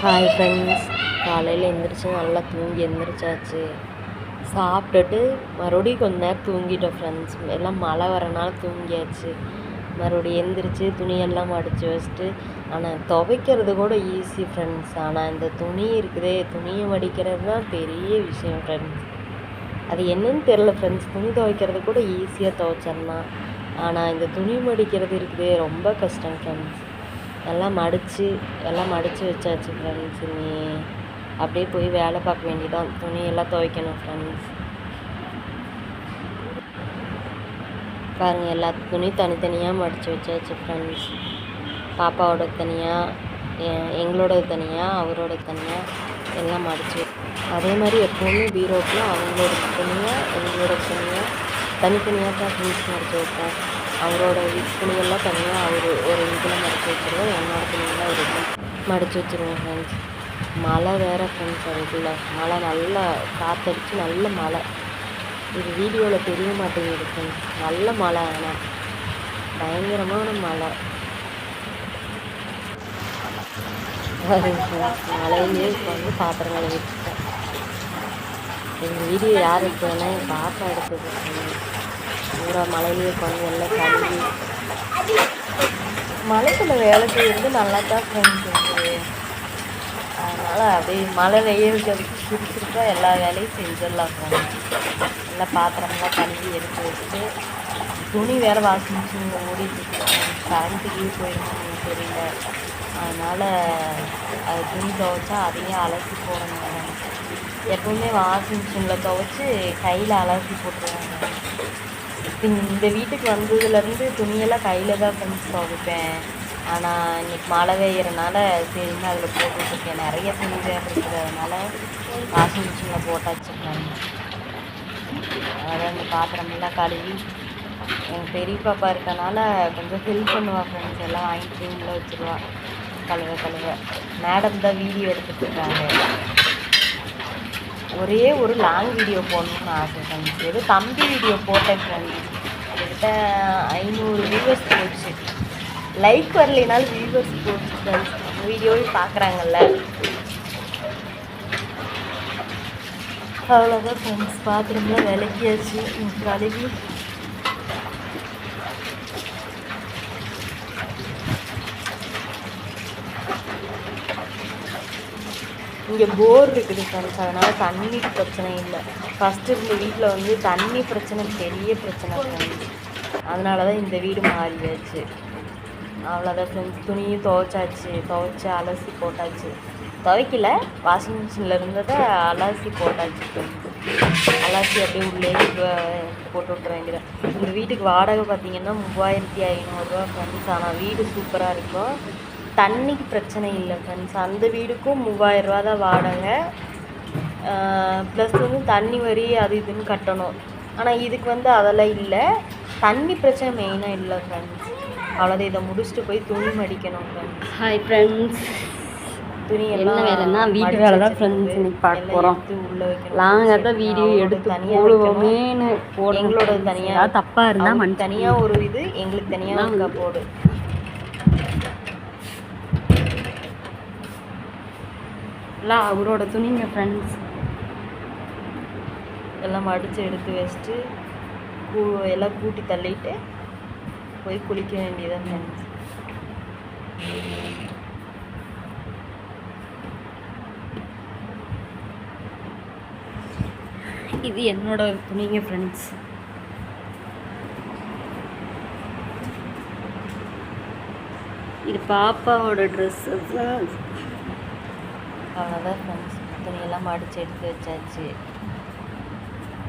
Hi friends காலையில் எந்திரிச்சு நல்லா தூங்கி எந்திரிச்சாச்சு. சாப்பிட்டுட்டு மறுபடியும் கொஞ்ச நேரம் தூங்கிட்டோம் ஃப்ரெண்ட்ஸ் எல்லாம் மழை வரனால தூங்கியாச்சு. மறுபடியும் எந்திரிச்சு துணியெல்லாம் மடித்து வச்சுட்டு ஆனால் துவைக்கிறது கூட ஈஸி ஃப்ரெண்ட்ஸ் ஆனால் இந்த துணி இருக்குதே துணியை மடிக்கிறது தான் பெரிய விஷயம் ஃப்ரெண்ட்ஸ் அது என்னன்னு தெரில ஃப்ரெண்ட்ஸ் துணி துவைக்கிறது கூட ஈஸியாக துவைச்சிடலாம். ஆனால் இந்த துணி மடிக்கிறது இருக்குதே ரொம்ப கஷ்டம் ஃப்ரெண்ட்ஸ் எல்லாம் மடித்து எல்லாம் மடித்து வச்சாச்சு ஃப்ரெண்ட்ஸ் நீ. அப்படியே போய் வேலை பார்க்க வேண்டியதான் துணியெல்லாம் துவைக்கணும் ஃப்ரெண்ட்ஸ் பாருங்கள் எல்லா துணி தனித்தனியாக மடித்து வச்சாச்சு ஃப்ரெண்ட்ஸ் பாப்பாவோட தனியாக எங்களோட தனியாக அவரோட தனியாக எல்லாம் மடித்து அதே மாதிரி எப்போவுமே பீரோக்கில் அவங்களோட துணியாக எங்களோட துணியாக தனித்தனியாக தான் ஃப்ரெண்ட்ஸ் மடித்து வைப்போம். அவரோட துணியெல்லாம் தனியாக அவர் ஒரு இதில் மடித்து வச்சுருவோம். என்னோட துணியெல்லாம் ஒரு மடித்து வச்சுருவோம் ஃப்ரெண்ட்ஸ் மழை வேறு ஃப்ரெண்ட்ஸ் அதுக்குள்ளே. மழை நல்லா காற்றடிச்சு நல்ல மழை. இது வீடியோவில் தெரிய மாட்டேங்குது ஃப்ரெண்ட்ஸ் நல்ல மழை ஆனால் பயங்கரமான மழை. மழையிலே வந்து பாத்திரம் கழுவிட்டுட்டேன் எங்கள் வீடியோ யார் எடுத்ததுன்னா என் பாப்பா எடுத்தது பூரா மழையிலே உட்காந்து எல்லாம் கழுவி மலைக்குள்ள வேலை செய்யறது நல்லா தான் ஃப்ரெண்ட்ஸ் இருக்குது அதனால் அப்படியே மழை வெயிலுக்கு சுறுசுறுப்பாக எல்லா வேலையும் செஞ்சிடலாம் ஃப்ரெண்ட்ஸ் எல்லாம் பாத்திரம்லாம் கழுவி எடுத்து வச்சுட்டு துணி வேறு வாஷிங் மிஷினில் ஓடிட்டு கரண்ட்டு கீழே போயிருந்தாங்க தெரியல. அதனால் அது துணி துவைச்சா அதையும் அலசி போடணும் எப்பவுமே வாஷிங் மிஷினில் துவைச்சி கையில் அலசி போட்டுருவாங்க இந்த வீட்டுக்கு வந்ததுலேருந்து துணியெல்லாம் கையில் தான் ஃப்ரெண்ட்ஸ் துவைப்பேன். ஆனால் இன்றைக்கி மழை பெய்யறனால சரின்னு அதில் போட்டுட்ருக்கேன் நிறைய துணி வேறு இருக்கிறதுனால வாஷிங் மிஷினில் போட்டாச்சு ஃப்ரெண்ட்ஸ் அதான் இந்த பாத்திரமெல்லாம் கழுவி. எங்கள் பெரிய பாப்பா இருக்கனால கொஞ்சம் ஹெல்ப் பண்ணுவாள் ஃப்ரெண்ட்ஸ் எல்லாம் வாங்கிட்டு ரூமில் வச்சுருவா. கழுவ கழுவ. மேடம் தான் வீடியோ எடுத்துகிட்டு இருக்காங்க. ஒரே ஒரு லாங் வீடியோ போடணும்னு ஆசை ஃப்ரெண்ட்ஸ் ஏதோ தம்பி வீடியோ போட்டேன் ஃப்ரெண்ட்ஸ் கிட்டத்தட்ட ஐநூறு வியூவர்ஸ் போச்சு. லைக் வரலைனாலும் வியூவர்ஸ் போச்சு ஃப்ரெண்ட்ஸ் வீடியோவே பார்க்குறாங்கல்ல அவ்வளோதான் ஃப்ரெண்ட்ஸ் பாத்திரம்லாம் விளக்கியாச்சு. கழுவி இங்கே போர் இருக்குது ஃப்ரெண்ட்ஸ் அதனால் தண்ணிக்கு பிரச்சனை இல்லை. ஃபஸ்ட்டு இருந்த வீட்டில் வந்து தண்ணி பிரச்சனை பெரிய பிரச்சனை ஃப்ரெண்ட்ஸ் அதனால தான் இந்த வீடு மாறியாச்சு. அவ்வளோதான் ஃப்ரெண்ட்ஸ் துணியும் துவைச்சாச்சு. துவைச்சி அலசி போட்டாச்சு. துவைக்கல. வாஷிங் மிஷினில் இருந்ததை அலசி போட்டாச்சு. அலசி அப்படியே உள்ளே போட்டு விட்ற வேண்டியதான் இந்த வீட்டுக்கு வாடகை பார்த்தீங்கன்னா மூவாயிரத்தி ஐநூறுரூவா ஃப்ரெண்ட்ஸ் ஆனால் வீடு சூப்பராக இருக்கும் தண்ணிக்கு பிரச்சனை இல்லை ஃப்ரெண்ட்ஸ் அந்த வீடுக்கும் மூவாயிரரூவா தான் வாடகை. ப்ளஸ் வந்து தண்ணி வரி அது இதுன்னு கட்டணும். ஆனால் இதுக்கு வந்து அதெல்லாம் இல்லை. தண்ணி பிரச்சனை மெயினாக இல்லை ஃப்ரெண்ட்ஸ் அவ்வளோதான் இதை முடிச்சுட்டு போய் துணி மடிக்கணும் ஃப்ரெண்ட்ஸ் ஹாய் ஃப்ரெண்ட்ஸ் துணி என்ன எல்லாம் வேலைன்னா வீட்டு வேலை தான். ஃப்ரெண்ட்ஸ் இன்னைக்கு பார்க்க போகிறோம். நாங்கள் தான் வீடியோ எடுத்து தனியா போடுவோமேன்னு வைக்கணும். எங்களோட தனியா ஏதாவது தப்பாக இருந்தால் அவங்களுக்கு மன்னிச்சு தனியா ஒரு இது எங்களுக்கு தனியா ஒரு எல்லாம் அவரோட துணிங்க ஃப்ரெண்ட்ஸ் எல்லாம் மடிச்சு எடுத்து வச்சுட்டு கூ எல்லாம் கூட்டி தள்ளிட்டு போய் குளிக்க வேண்டியதான் ஃப்ரெண்ட்ஸ் இது என்னோட துணிங்க ஃப்ரெண்ட்ஸ் இது பாப்பாவோட ட்ரெஸ்ஸஸ் அவ்வளோதான் ஃப்ரெண்ட்ஸ் துணியெல்லாம் மடித்து எடுத்து வச்சாச்சு.